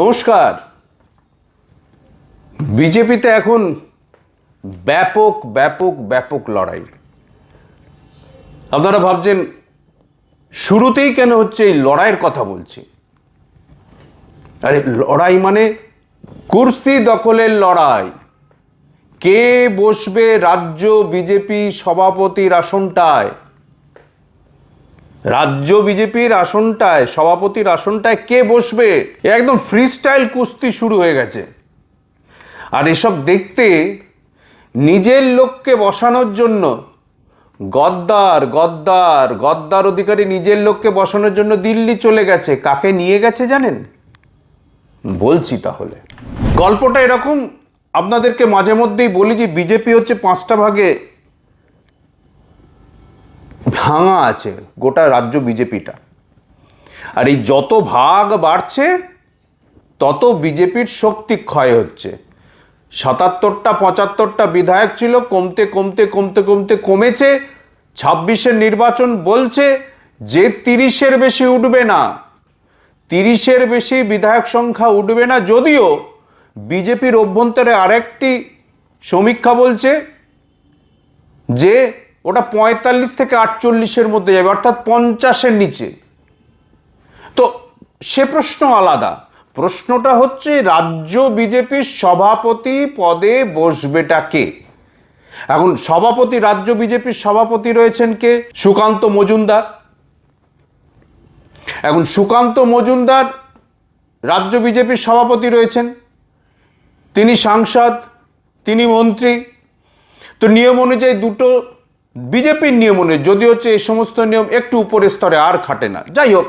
নমস্কার। বিজেপিতে এখন ব্যাপক ব্যাপক ব্যাপক লড়াই। আপনারা ভাবছেন, শুরুতেই কেন হচ্ছে এই লড়াইয়ের কথা বলছি? আরে, লড়াই মানে কুর্সি দখলের লড়াই। কে বসবে রাজ্য বিজেপি সভাপতির আসনটায়? রাজ্য বিজেপির আসনটায়, সভাপতির আসনটায় কে বসবে? একদম ফ্রি স্টাইল কুস্তি শুরু হয়ে গেছে। আর এসব দেখতে নিজের লোককে বসানোর জন্য, গদ্দার গদ্দার গদ্দার অধিকারী নিজের লোককে বসানোর জন্য দিল্লি চলে গেছে। কাকে নিয়ে গেছে জানেন? বলছি তাহলে। গল্পটা এরকম, আপনাদেরকে মাঝে মধ্যেই বলি যে, বিজেপি হচ্ছে পাঁচটা ভাগে ভাঙা আছে, গোটা রাজ্য বিজেপিটা। আর এই যত ভাগ বাড়ছে, তত বিজেপির শক্তি ক্ষয় হচ্ছে। সাতাত্তরটা, পঁচাত্তরটা বিধায়ক ছিল, কমতে কমতে কমতে কমতে কমেছে। ছাব্বিশের নির্বাচন বলছে যে তিরিশের বেশি উঠবে না। তিরিশের বেশি বিধায়ক সংখ্যা উঠবে না যদিও বিজেপির অভ্যন্তরে আরেকটি সমীক্ষা বলছে যে ওটা পঁয়তাল্লিশ থেকে আটচল্লিশের মধ্যে যাবে, অর্থাৎ পঞ্চাশের নিচে। তো সে প্রশ্ন আলাদা। প্রশ্নটা হচ্ছে, রাজ্য বিজেপির সভাপতি পদে বসবেটা কে? এখন সভাপতি, রাজ্য বিজেপির সভাপতি রয়েছেন কে? সুকান্ত মজুমদার। এখন সুকান্ত মজুমদার রাজ্য বিজেপির সভাপতি রয়েছেন। তিনি সাংসদ, তিনি মন্ত্রী। তো নিয়ম অনুযায়ী দুটো বিজেপির নিয়ম অনুযায়ী, যদি হচ্ছে এই সমস্ত নিয়ম একটু উপরের স্তরে আর খাটে না। যাই হোক,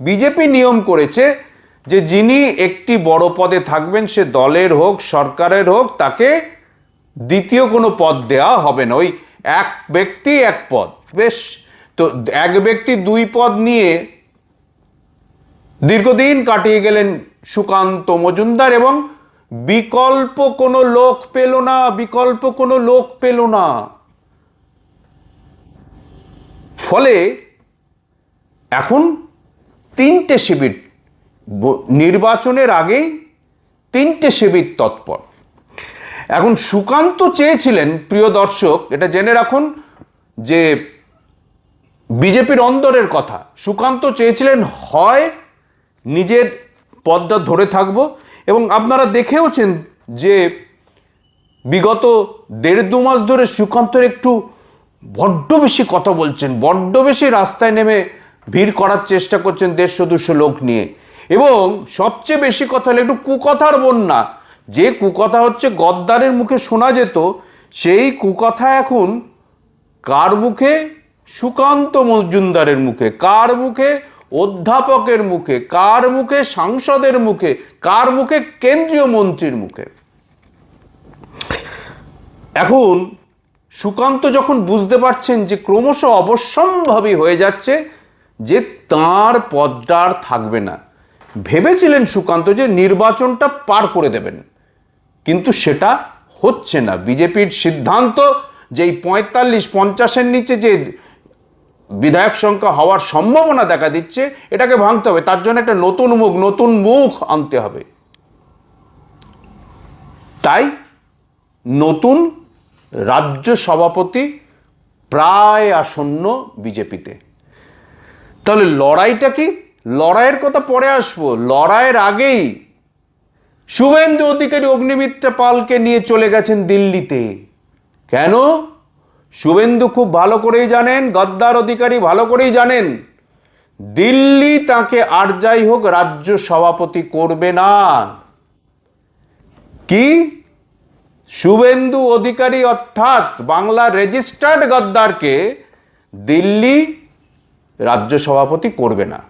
বিজেপি নিয়ম করেছে যে যিনি একটি বড় পদে থাকবেন, সে দলের হোক, সরকারের হোক, তাকে দ্বিতীয় কোনো পদ দেওয়া হবে না। ওই এক ব্যক্তি এক পদ, বেশ। তো এক ব্যক্তি দুই পদ নিয়ে দীর্ঘদিন কাটিয়ে গেলেন সুকান্ত মজুমদার এবং বিকল্প কোনো লোক পেল না, বিকল্প কোনো লোক পেল না। ফলে এখন তিনটে শিবির নির্বাচনের আগেই তিনটে শিবির তৎপর। এখন সুকান্ত চেয়েছিলেন, প্রিয় দর্শক, এটা জেনে রাখুন যে বিজেপির অন্দরের কথা, সুকান্ত চেয়েছিলেন, হয়, নিজের পদটা ধরে থাকব। এবং আপনারা দেখেওছেন যে বিগত দেড় দু মাস ধরে সুকান্তর একটু বড্ড বেশি কথা বলছেন, বড্ড বেশি রাস্তায় নেমে ভিড় করার চেষ্টা করছেন দেড়শো দুশো লোক নিয়ে। এবং সবচেয়ে বেশি কথা হলো, একটু কুকথার বন্যা। যে কুকথা হচ্ছে গদ্দারের মুখে শোনা যেত, সেই কুকথা এখন কার মুখে? সুকান্ত মজুমদারের মুখে। কার মুখে? অধ্যাপকের মুখে। কার মুখে? সাংসদের মুখে। কার মুখে? কেন্দ্রীয় মন্ত্রীর মুখে। এখন সুকান্ত যখন বুঝতে পারছেন যে ক্রমশ অবশ্যম্ভাবী হয়ে যাচ্ছে, যে তার পদটা আর থাকবে না, ভেবেছিলেন সুকান্ত যে নির্বাচনটা পার করে দেবেন। কিন্তু সেটা হচ্ছে না। বিজেপির সিদ্ধান্ত যে এই পঁয়তাল্লিশ পঞ্চাশের নিচে যে বিধায়ক সংখ্যা হওয়ার সম্ভাবনা দেখা দিচ্ছে, এটাকে ভাঙতে হবে। তার জন্য একটা নতুন মুখ নতুন মুখ আনতে হবে। তাই নতুন রাজ্য সভাপতি প্রায় আসন্ন বিজেপিতে। তাহলে লড়াইটা কি? লড়াইয়ের কথা পরে আসব। লড়াইয়ের আগেই শুভেন্দু অধিকারী অগ্নিমিত্রা পালকে নিয়ে চলে গেছেন দিল্লিতে। কেন? শুভেন্দু খুব ভালো করেই জানেন, গদ্দার অধিকারী ভালো করেই জানেন, দিল্লি তাকে আর যাই হোক রাজ্য সভাপতি করবে না। কি? শুভেন্দু অধিকারী অর্থাৎ বাংলা রেজিস্টার্ড গদ্দারকে দিল্লি রাজ্য সভাপতি করবে না।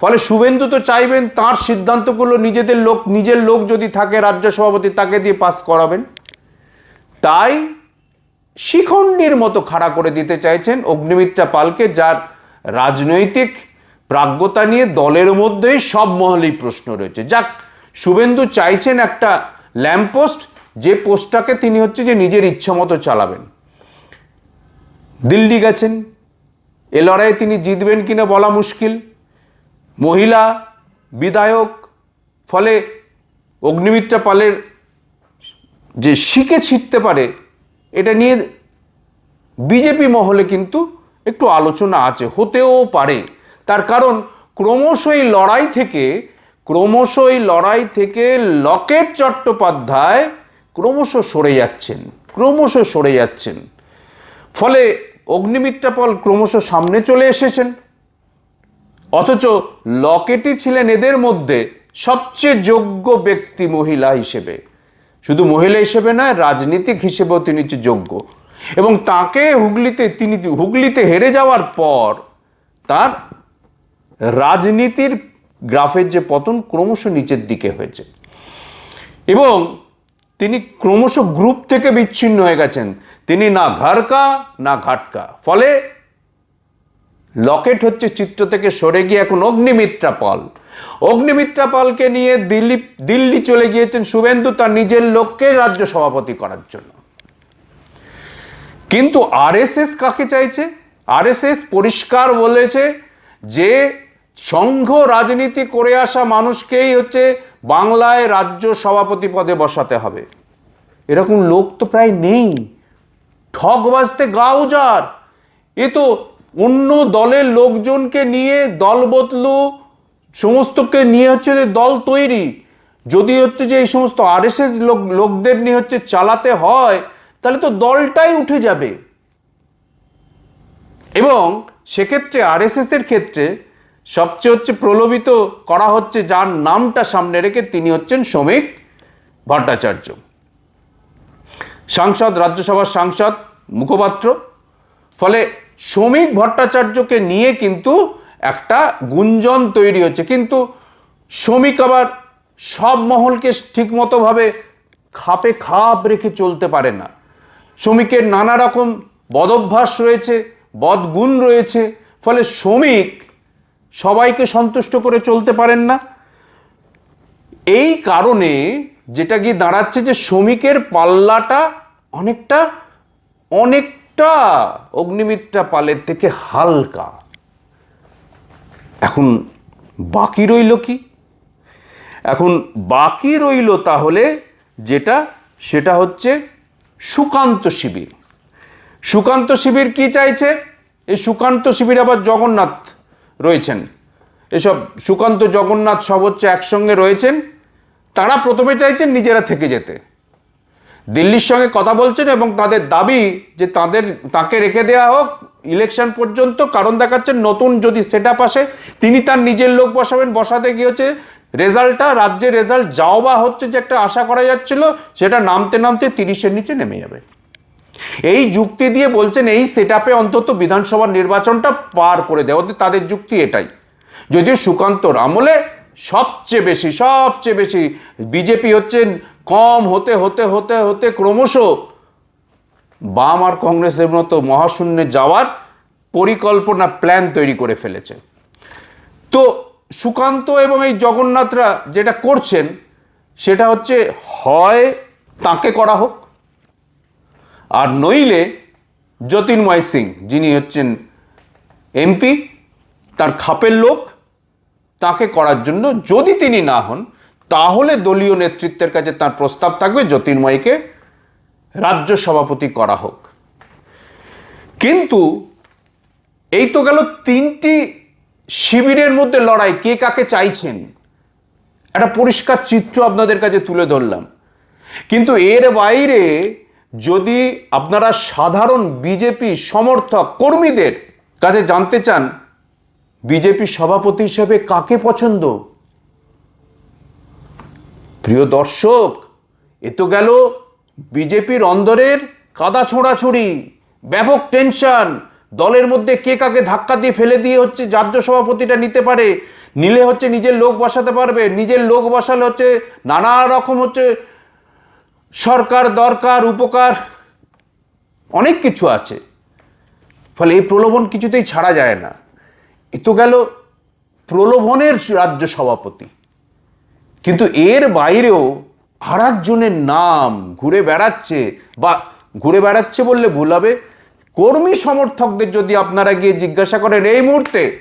ফলে শুভেন্দু তো চাইবেন তার সিদ্ধান্তগুলো নিজেদের লোক, নিজের লোক যদি থাকে রাজ্য সভাপতি, তাকে দিয়ে পাস করাবেন। তাই শিখণ্ডীর মতো খাড়া করে দিতে চাইছেন অগ্নিমিত্রা পালকে, যার রাজনৈতিক প্রাজ্ঞতা নিয়ে দলের মধ্যেই সব মহলেই প্রশ্ন রয়েছে। যাক, শুভেন্দু চাইছেন একটা ল্যাম্পপোস্ট যে পোস্টটাকে তিনি হচ্ছে যে নিজের ইচ্ছা মতো চালাবেন। দিল্লি গেছেন, এ লড়াইয়ে তিনি জিতবেন কিনা বলা মুশকিল। মহিলা, বিধায়ক, ফলে অগ্নিমিত্রা পালের যে শিখে ছিটতে পারে, এটা নিয়ে বিজেপি মহলে কিন্তু একটু আলোচনা আছে, হতেও পারে। তার কারণ, ক্রমশ এই লড়াই থেকে, ক্রমশ এই লড়াই থেকে লকেট চট্টোপাধ্যায় ক্রমশ সরে যাচ্ছেন, ক্রমশ সরে যাচ্ছেন। ফলে অগ্নিমিত্রা পল ক্রমশ সামনে চলে এসেছেন। অথচ লকেটই ছিলেন এদের মধ্যে সবচেয়ে যোগ্য ব্যক্তি মহিলা হিসেবে। শুধু মহিলা হিসেবে নয়, রাজনীতিক হিসেবেও তিনি যোগ্য। এবং তাকে হুগলিতে, তিনি হুগলিতে হেরে যাওয়ার পর তার রাজনীতির গ্রাফের যে পতন ক্রমশ নিচের দিকে হয়েছে। এবং তিনি ক্রমশ গ্রুপ থেকে বিচ্ছিন্ন হয়ে গেছেন। তিনি না ঘরকা না ঘাটকা। ফলে লকেট হচ্ছে চিত্র থেকে সরে গিয়ে এখন অগ্নিমিত্রা পাল। অগ্নিমিত্রা পালকে নিয়ে দিল্লি দিল্লি চলে গিয়েছেন শুভেন্দু তার নিজের লোককে রাজ্য সভাপতি করার জন্য। কিন্তু আরএসএস কাকে চাইছে? আরএসএস পরিষ্কার বলেছে যে সংঘ রাজনীতি করে আসা মানুষকেই হচ্ছে বাংলায় রাজ্য সভাপতি পদে বসাতে হবে। এরকম লোক তো প্রায় নেই। ঠক বাজতে গা উজার এ তো অন্য দলের লোকজনকে নিয়ে দল বদলু, সমস্তকে নিয়ে হচ্ছে যে দল তৈরি। যদি হচ্ছে যে এই সমস্ত আরএসএস লোক, লোকদের নিয়ে হচ্ছে চালাতে হয়, তাহলে তো দলটাই উঠে যাবে। এবং সেক্ষেত্রে আরএসএস এর ক্ষেত্রে সবচেয়ে হচ্ছে প্রলোভিত করা হচ্ছে যার নামটা সামনে রেখে তিনি হচ্ছেন শ্রমিক ভট্টাচার্য। সাংসদ, রাজ্যসভার সাংসদ, মুখপাত্র। ফলে শ্রমিক ভট্টাচার্যকে নিয়ে কিন্তু একটা গুঞ্জন তৈরি হচ্ছে। কিন্তু শ্রমিক আবার সব মহলকে ঠিকমতোভাবে খাপে খাপ রেখে চলতে পারে না। শ্রমিকের নানা রকম বদভ্যাস রয়েছে, বদগুণ রয়েছে। ফলে শ্রমিক সবাইকে সন্তুষ্ট করে চলতে পারেন না। এই কারণে যেটা গিয়ে দাঁড়াচ্ছে যে শ্রমিকের পাল্লাটা অনেকটা অনেকটা অগ্নিমিত্রা পালের থেকে হালকা। এখন বাকি রইল কি? এখন বাকি রইল তাহলে যেটা, সেটা হচ্ছে সুকান্ত শিবির। সুকান্ত শিবির কি চাইছে? এই সুকান্ত শিবির আবার জগন্নাথ রয়েছেন। এসব সুকান্ত জগন্নাথ সব হচ্ছে একসঙ্গে রয়েছেন। তারা প্রথমে চাইছেন নিজেরা থেকে যেতে। দিল্লির সঙ্গে কথা বলছেন এবং তাদের দাবি যে তাদের, তাকে রেখে দেওয়া হোক, ইলেকশন পর্যন্ত কারণ দেখাচ্ছেন নতুন যদি সেট আপ আসে, তিনি তার নিজের লোক বসাবেন, বসাতে গিয়ে হচ্ছে রেজাল্টটা, রাজ্যের রেজাল্ট যাও বা হচ্ছে যে একটা আশা করা যাচ্ছিল, সেটা নামতে নামতে তিরিশের নিচে নেমে যাবে। এই যুক্তি দিয়ে বলছেন এই সেট অন্তত বিধানসভা নির্বাচনটা পার করে দেওয়া ওদের তাদের যুক্তি এটাই। যদিও সুকান্তর আমলে সবচেয়ে বেশি সবচেয়ে বেশি বিজেপি হচ্ছেন কম হতে হতে হতে হতে ক্রমশ বাম আর কংগ্রেসের মতো মহাশূন্যে যাওয়ার পরিকল্পনা প্ল্যান তৈরি করে ফেলেছে। তো সুকান্ত এবং এই জগন্নাথরা যেটা করছেন, সেটা হচ্ছে হয় তাকে করা হোক আর নইলে জ্যোতির্ময় সিং, যিনি হচ্ছেন এমপি, তার খাপের লোক, তাকে করার জন্য যদি তিনি না হন, তাহলে দলীয় নেতৃত্বের কাছে তার প্রস্তাব থাকবে জ্যোতির্ময়কে রাজ্য সভাপতি করা হোক। কিন্তু এই তো গেল তিনটি শিবিরের মধ্যে লড়াই, কে কাকে চাইছেন? একটা পরিষ্কার চিত্র আপনাদের কাছে তুলে ধরলাম। কিন্তু এর বাইরে যদি আপনারা সাধারণ বিজেপি সমর্থক কর্মীদের কাছে জানতে চান বিজেপি সভাপতি হিসেবে কাকে পছন্দ? প্রিয় দর্শক, এ তো গেল বিজেপির অন্দরের কাদা ছোড়াছড়ি, ব্যাপক টেনশন। দলের মধ্যে কে কাকে ধাক্কা দিয়ে ফেলে দিয়ে হচ্ছে রাজ্য সভাপতিটা নিতে পারে? নিলে হচ্ছে নিজের লোক বসাতে পারবে, নিজের লোক বসালে হচ্ছে নানা রকম হচ্ছে সরকার, দরকার, উপকার, অনেক কিছু আছে। ফলে এই প্রলোভন কিছুতেই ছাড়া যায় না। এ তো গেল প্রলোভনের রাজ্য সভাপতি। কিন্তু এর বাইরেও আর একজনের নাম ঘুরে বেড়াচ্ছে বা ঘুরে বেড়াচ্ছে বললে ভুল হবে। কর্মী সমর্থকদের যদি আপনারা গিয়ে জিজ্ঞাসা করেন, এই মুহূর্তে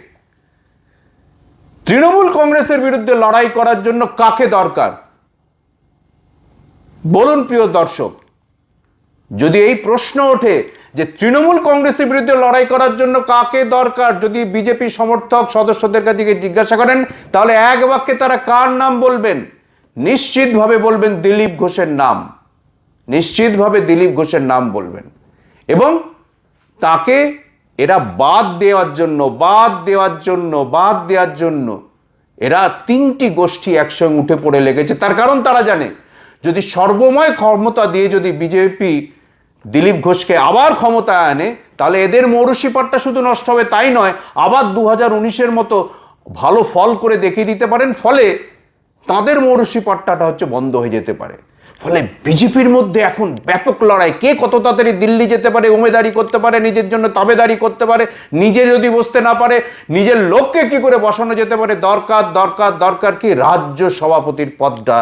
তৃণমূল কংগ্রেসের বিরুদ্ধে লড়াই করার জন্য কাকে দরকার? বলুন প্রিয় দর্শক, যদি এই প্রশ্ন ওঠে যে তৃণমূল কংগ্রেসের বিরুদ্ধে লড়াই করার জন্য কাকে দরকার, যদি বিজেপি সমর্থক সদস্যদের কাছে জিজ্ঞাসা করেন, তাহলে এক বাক্যে তারা কার নাম বলবেন? নিশ্চিতভাবে বলবেন দিলীপ ঘোষের নাম। নিশ্চিতভাবে দিলীপ ঘোষের নাম বলবেন। এবং তাকে এরা বাদ দেওয়ার জন্য, বাদ দেওয়ার জন্য, বাদ দেওয়ার জন্য এরা তিনটি গোষ্ঠী একসঙ্গে উঠে পড়ে লেগেছে। তার কারণ তারা জানে। যদি সর্বময় ক্ষমতা দিয়ে যদি বিজেপি দিলীপ ঘোষকে আবার ক্ষমতায় আনে, তাহলে এদের মৌরসিপাটটা শুধু নষ্ট হবে তাই নয়, আবার দু হাজার উনিশের মতো ভালো ফল করে দেখিয়ে দিতে পারেন, ফলে তাদের মৌরসিপাট্টাটা হচ্ছে বন্ধ হয়ে যেতে পারে। ফলে বিজেপির মধ্যে এখন ব্যাপক লড়াই। কে কত তাড়াতাড়ি দিল্লি যেতে পারে, উমেদারি করতে পারে, নিজের জন্য তাবেদারি করতে পারে, নিজে যদি বসতে না পারে, নিজের লোককে কি করে বসানো যেতে পারে? দরকার দরকার দরকার কি? রাজ্য সভাপতির পদটা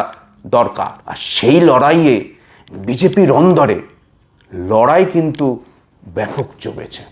দরকার। আর সেই লড়াইয়ে বিজেপির অন্দরে লড়াই কিন্তু ব্যাপক জমেছে।